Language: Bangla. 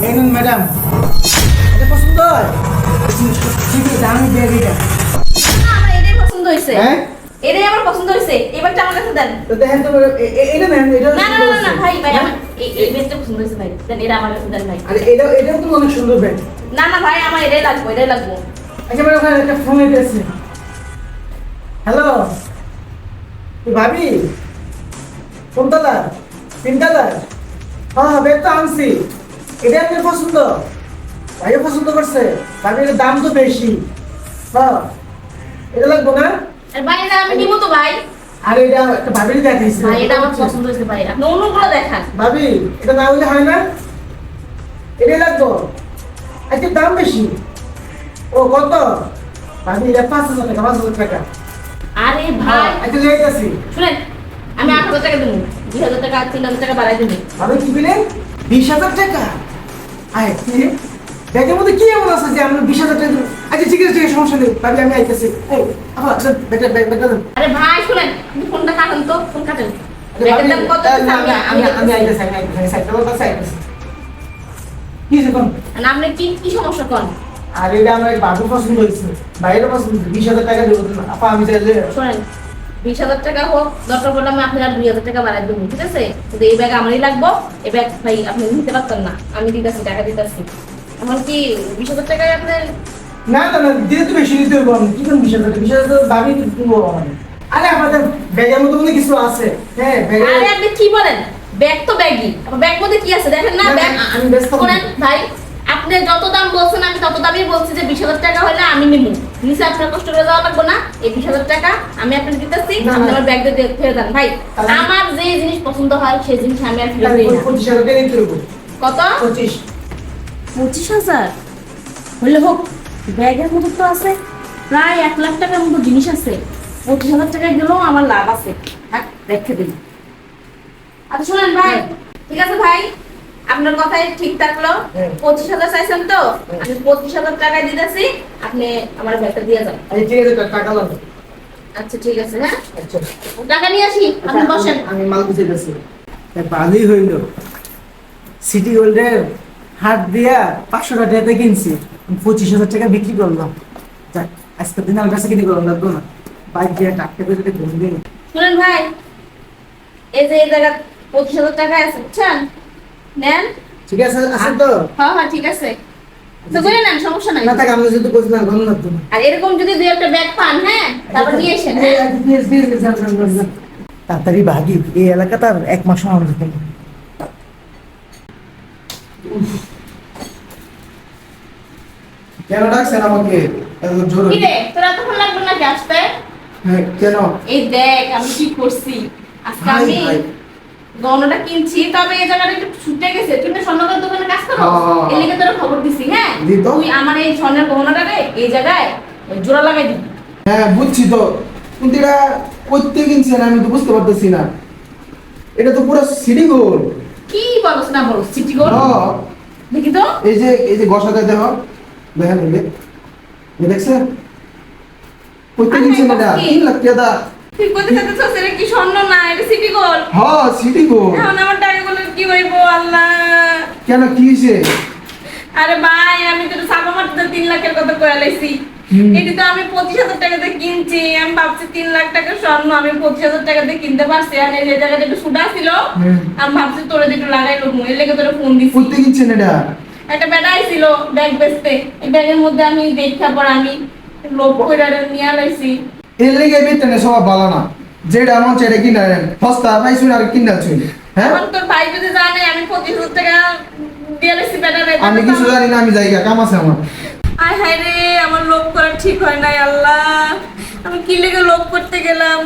এই নিন ম্যাডাম। এটা পছন্দ হয়? আমি আমার এটাই পছন্দ হয়েছে। হ্যাঁ? এটাই আমার পছন্দ হয়েছে। এবারটা আমার কাছে দেন। তো দেখেন তো এ- এ- এটা না না ভাই ভাই হ্যাঁ? আমার এই এই বেডটা পছন্দ হয়েছে ভাই। দেন এটা আমার কাছে দেন ভাই। আরে এটা এটাও তো অনেক সুন্দর ব্যাগ না না ভাই আমার এটাই লাগবে এটাই লাগবে। আচ্ছা ম্যাডাম একটা ফোন এসেছে। হ্যালো? ভাবি? কোনতলা তিনতলা হ্যাঁ হ্যাঁ ব্যাগ তো আনছি। এটা আপনার পছন্দ? ভাইও পছন্দ করছে ভাবি এটার দাম তো বেশি। হ্যাঁ। এটা লাগবো না? আর এটা আমি নিব তো ভাই। আর এটা একটা ভাবির দেখাইছে। ভাই এটা আমার পছন্দ হয়েছে ভাই। আপনি অন্যগুলো দেখান। ভাবি এটা না হলে হয় না? এটাই লাগবো। আজকে দাম বেশি। ও কত? ভাবি এটা পাঁচ হাজার টাকা পাঁচ হাজার টাকা। আরে ভাই। আচ্ছা লেট আছি। শুনেন আমি আট হাজার টাকা দেবো। দুই হাজার টাকা তিন হাজার টাকা বাড়াই দেবো। ভাবি কি দিলেন? বিশ হাজার টাকা? আয় ব্যাগের মধ্যে কি এমন আছে যে আমরা বিশ হাজার টাকা আচ্ছা ঠিক আছে ঠিক আছে সমস্যা নেই ভাবি আমি আইতেছি। এই আবার ব্যাগটা ব্যাগ ব্যাগটা আরে ভাই শুনেন ফোনটা কাটেন তো ফোন কাটেন। আর আমার বাবু পছন্দ হয়েছে। বাইরে পছন্দ। বিশ হাজার টাকা দেবো। আপা আমি চাইলে শোনেন বিশ হাজার টাকা হোক দরকার পড়লে আমি আপনার দুই হাজার টাকা বাড়াই দেবো ঠিক আছে? কিন্তু এই ব্যাগ আমারই লাগবো এই ব্যাগ ভাই আপনি নিতে পারতেন না আমি দিতেছি টাকা দিতেছি। এখন কি বিশ হাজার টাকায় আপনার না না না দিতে তো বেশি দিতে হবে আমি। কি কোন বিশ হাজার বিশ হাজার দাবি কিনবো আমাদের। আরে আমাদের ব্যাগের মধ্যে মনে কিছু আছে। হ্যাঁ ব্যাগে আরে আপনি কি বলেন? ব্যাগ তো ব্যাগই। ব্যাগ মধ্যে কি আছে? দেখেন না ব্যাগ আমি ব্যস্ত। ভাই আপনি যত দাম বলছেন আমি তত দামই বলছি যে বিশ হাজার টাকা হলে আমি নিব। নিচে আপনার কষ্ট করে দেওয়া লাগবে না। এই বিশ হাজার টাকা আমি আপনাকে দিতেছি আপনি আমার ব্যাগ দিয়ে ফেরত দেন। ভাই আমার যে জিনিস পছন্দ হয় সেই জিনিস আমি আর তাহলে দিই পঁচিশ হাজার টাকা নিতে হবে। কত? পঁচিশ। পঁচিশ হাজার? হলে হোক ব্যাগের মতো তো আছে। প্রায় এক লাখ টাকার মতো জিনিস আছে। পঁচিশ হাজার টাকা গেলেও আমার লাভ আছে। হ্যাঁ রেখে দিন আচ্ছা শোনেন ভাই ঠিক আছে ভাই? আপনার কথাই ঠিক থাকল। পঁচিশ হাজার চাইছেন তো। আমি পঁচিশ হাজার টাকায় দিতেছি। আপনি আমার ব্যাগটা দিয়ে যান। ঠিক আছে টাকা লাগবে। আচ্ছা ঠিক আছে হ্যাঁ? আচ্ছা। টাকা নিয়ে আসি আপনি বসেন। আমি- মাল ভালোই হইল। সিটি গোল্ডের হাট দিয়া পাঁচশো টাকাতে কিনছি। পঁচিশ হাজার টাকা বিক্রি করলাম। যাক, আজকের দিন আমার কাছে কিনে করলাম লাগবো না। বাইক দিয়ে টাকা করে শুনেন ভাই এই যে এই জায়গা পঁচিশ হাজার টাকা আছে বুঝছেন? নেন। ঠিক আছে আছে তো? হ্যাঁ হ্যাঁ ঠিক আছে। তো করে নেন সমস্যা নাই। না থাকে আমরা যদি না গন্ধ লাগতো না আর এরকম যদি দুই একটা ব্যাগ পান হ্যাঁ তারপর নিয়ে হ্যাঁ? আচ্ছা, যান। তাড়াতাড়ি ভাগি এই এলাকা তার এক মাস আমার দেখেন কেন ডাকছেন আমাকে? এত জোরে। কি রে তোর এতক্ষণ লাগবে নাকি আসতে? হ্যাঁ, কেন? এই দেখ আমি কি করছি। আজকে আমি। গহনাটা কিনছি তবে এই জায়গাটা একটু ছুটে গেছে। তুই না স্বর্ণকার দোকানে কাজ করো। হ্যাঁ, হ্যাঁ, হ্যাঁ। এর লিগে তোর খবর দিছি হ্যাঁ? তুই আমার এই স্বর্ণের গহনাটা রে এই জায়গায় জোড়া লাগাই দিবি। হ্যাঁ বুঝছি তো। কিন্তু এটা করতে কিনছেন আমি তো বুঝতে পারতেছি না। এটা তো পুরো সিটি গোল কি বলছ না বলছ সিটি গোল দেখি তো। এই যে এই যে গসাতে দেহ। দেখেন দেখছেন করতে কিনছেন এটা? কি? তিন লাখ টাকা। তুই কোথায় সাথে এটা কি স্বর্ণ? না এটা সিটি গোল হ্যাঁ সিটি গোল এখন আমার টাকাগুলো কি হইব আল্লাহ। কেন কি হয়েছে? আরে ভাই আমি তো সাবা মাত্র তিন লাখের কথা কয়ে লাইছি। হুম। তো আমি পঁচিশ হাজার টাকাতে কিনছি। আমি ভাবছি তিন লাখ টাকা স্বর্ণ আমি পঁচিশ হাজার টাকাতে কিনতে পারছি। আর এই জায়গাটা একটু সুদা ছিল আমি ভাবছি তোরে একটু লাগাই লোক এর লেগে তোরে ফোন দিছি। করতে কিনছেন এটা? একটা বেটা আইছিল ব্যাগ বেচতে। এই ব্যাগের মধ্যে আমি দেখা পর আমি লোক করে নিয়ে লাইছি। এর লেগে বেতনে সব ভালো না। যেটা আমার চেয়ে কিনা সস্তা পাইছি আর কিনা ছুই হ্যাঁ? তোর ভাই যদি জানে আমি প্রতি হাজার থেকে দিয়ে লাইছি বেটারে আমি কিছু জানি না আমি জায়গা কাম আছে আমার। আয় হায় রে আমার লোক করা ঠিক হয় নাই আল্লাহ। আমি কি লেগে লোক করতে গেলাম?